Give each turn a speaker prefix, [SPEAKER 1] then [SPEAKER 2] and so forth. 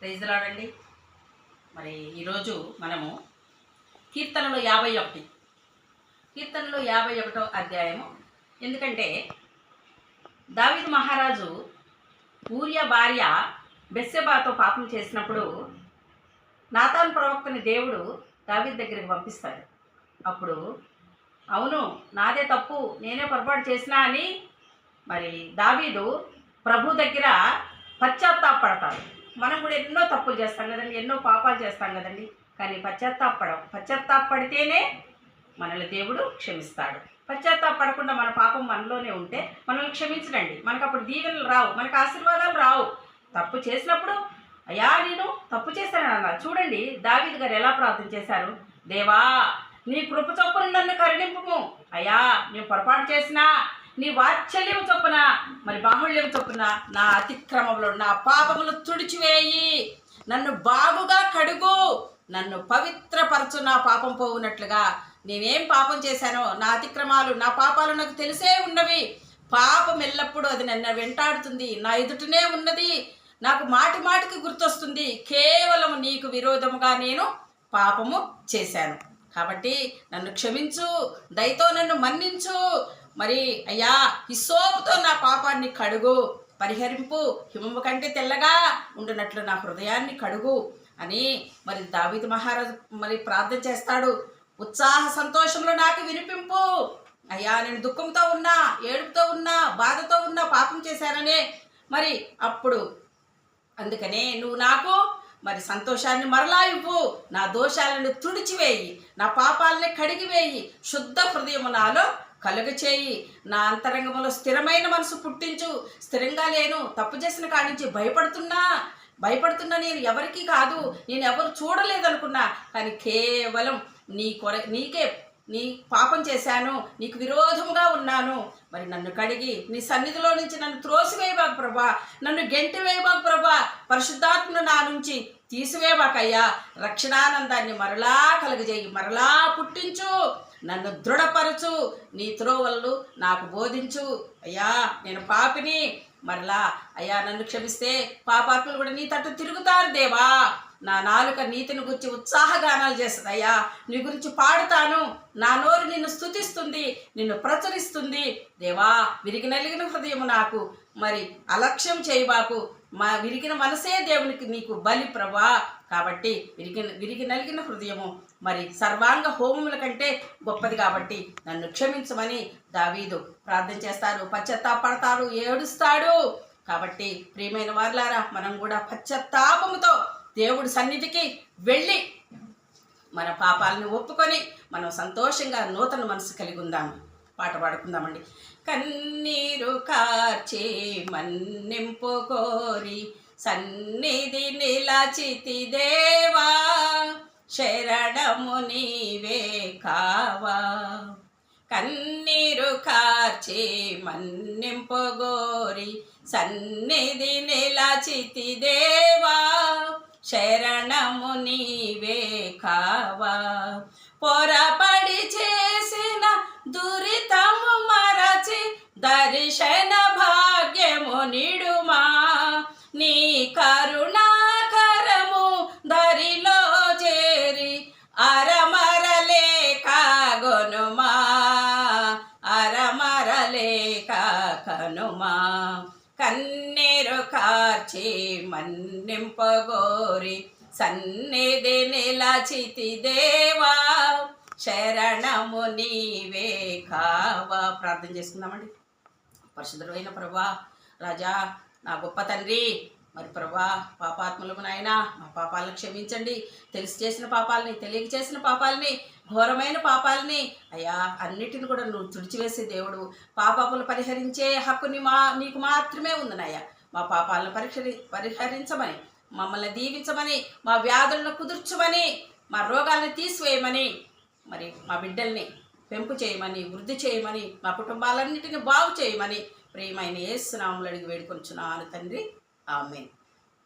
[SPEAKER 1] ప్రైజ్లాడండి మరి ఈరోజు మనము కీర్తనలో యాభై ఒకటి. కీర్తనలో యాభై ఒకటో అధ్యాయము. ఎందుకంటే దావిద్ మహారాజు ఊర్య భార్య బెస్సెబాతో పాపం చేసినప్పుడు నాతాన్ ప్రవక్తని దేవుడు దావిద్ దగ్గరికి పంపిస్తాడు. అప్పుడు అవును నాదే తప్పు నేనే పొరపాటు చేసినా అని మరి దావీదు ప్రభు దగ్గర పశ్చాత్తాపడతాడు మనం కూడా ఎన్నో తప్పులు చేస్తాం కదండి ఎన్నో పాపాలు చేస్తాం కదండి. కానీ పశ్చాత్తాపడం పశ్చాత్తాపడితేనే మనల్ని దేవుడు క్షమిస్తాడు. పశ్చాత్తాపడకుండా మన పాపం మనలోనే ఉంటే మనల్ని క్షమించడండి. మనకు అప్పుడు దీవెనలు రావు మనకు ఆశీర్వాదాలు రావు. తప్పు చేసినప్పుడు అయ్యా నేను తప్పు చేశాను అన్నారు. చూడండి దావీద్ గారు ఎలా ప్రార్థన చేశారు? దేవా నీ కృప చొప్పున నన్ను కరుణింపు అయ్యా నేను పొరపాటు చేసినా నీ వాత్సల్యం చొప్పున మరి బాహుళ్యం చొప్పున నా అతిక్రమంలో నా పాపములు తుడిచివేయి. నన్ను బాగుగా కడుగు. నన్ను పవిత్రపరచు నా పాపం పోవునట్లుగా నేనేం పాపం చేశానో నా అతిక్రమాలు నా పాపాలు నాకు తెలిసే ఉన్నవి. పాపం ఎల్లప్పుడూ అది నన్ను వెంటాడుతుంది. నా ఎదుటనే ఉన్నది. నాకు మాటి మాటికి గుర్తొస్తుంది. కేవలం నీకు విరోధముగా నేను పాపము చేశాను. కాబట్టి నన్ను క్షమించు. దయతో నన్ను మన్నించు. మరి అయ్యా హిసోపుతో నా పాపాన్ని కడుగు పరిహరింపు హిమము కంటే తెల్లగా ఉండినట్లు నా హృదయాన్ని కడుగు అని మరి దావీదు మహారాజు మరి ప్రార్థన చేస్తాడు. ఉత్సాహ సంతోషంలో నాకు వినిపింపు. అయ్యా నేను దుఃఖంతో ఉన్నా ఏడుపుతో ఉన్నా బాధతో ఉన్నా పాపం చేశాననే మరి అప్పుడు అందుకనే నువ్వు నాకు మరి సంతోషాన్ని మరలా ఇవ్వు. నా దోషాలను తుడిచివేయి నా పాపాలని కడిగివేయి. శుద్ధ హృదయము నాలో కలుగ చేయి. నా అంతరంగంలో స్థిరమైన మనసు పుట్టించు. స్థిరంగా లేను. తప్పు చేసిన కాడించి నుంచి భయపడుతున్నా. భయపడుతున్నా నేను ఎవరికి కాదు. నేను ఎవరు చూడలేదనుకున్నా. కానీ కేవలం నీ కొర నీకే నీ పాపం చేశాను. నీకు విరోధంగా ఉన్నాను. మరి నన్ను కడిగి నీ సన్నిధిలో నుంచి నన్ను త్రోసివేయబాకు ప్రభా. నన్ను గెంటి వేయబాకు ప్రభా. పరిశుద్ధాత్మను నా నుంచి తీసివేయబాకయ్యా. రక్షణానందాన్ని మరలా కలుగజేయి. మరలా పుట్టించు. నన్ను దృఢపరచు నీ త్రోవలు నాకు బోధించు. అయ్యా నేను పాపిని. మరలా అయ్యా నన్ను క్షమిస్తే పాపాత్ములు కూడా నీ తట్టు తిరుగుతారు దేవా. నా నాలుక నీతిని గురించి ఉత్సాహగానాలు చేస్తుంది. అయ్యా నీ గురించి పాడుతాను. నా నోరు నిన్ను స్తుతిస్తుంది నిన్ను ప్రచురిస్తుంది. దేవా విరిగి నలిగిన హృదయము నాకు. మరి అలక్ష్యం చేయబాకు మా విరిగిన మనసే దేవునికి నీకు బలి ప్రభా. కాబట్టి విరిగి విరిగి నలిగిన హృదయము మరి సర్వాంగ హోమముల కంటే గొప్పది కాబట్టి నన్ను క్షమించమని దావీదు ప్రార్థన చేస్తారు. పశ్చత్తాపడతాడు ఏడుస్తాడు. కాబట్టి ప్రియమైన వారులారా మనం కూడా పశ్చత్తాపముతో దేవుడి సన్నిధికి వెళ్ళి మన పాపాలను ఒప్పుకొని మనం సంతోషంగా నూతన మనసు కలిగి ఉందాము. పాట పాడుకుందామండి. కన్నీరు కార్చే మన్నింపు కోరి సన్నిధి నిలచితి దేవా శరణము నీవే కావా. కన్నీరు కార్చి మన్నింపు గోరి సన్నిధి నిలచితి దేవా శరణము నీవే కావా. నీ కరుణాకరము దరిలో చేరి అరమరలే కాగొనుమా అరమరలే కనుమా. కన్నీరు కార్చి మన్నింపగోరి సన్నిధి నిలచితి దేవా. శరణము నీవే కావా. ప్రార్థన చేసుకుందామండి. పరిశుద్ధుడైన ప్రభా రాజా నా గొప్ప తండ్రి మరి ప్రభా పాపాత్ములకు నాయన మా పాపాలను క్షమించండి. తెలిసి చేసిన పాపాలని తెలియక చేసిన పాపాలని ఘోరమైన పాపాలని అయ్యా అన్నిటిని కూడా నువ్వు తుడిచివేసే దేవుడు. పాపాపులు పరిహరించే హక్కుని మా నీకు మాత్రమే ఉందినయ్యా మా పాపాలను పరిహరి పరిహరించమని మమ్మల్ని దీవించమని మా వ్యాధులను కుదుర్చమని మా రోగాలను తీసివేయమని మరి మా బిడ్డల్ని పెంపు చేయమని వృద్ధి చేయమని మా కుటుంబాలన్నిటిని బాగు చేయమని ప్రియమైన ఏసునాములు అడిగి వేడుకొంచున్నాను తండ్రి. ఆమెన్.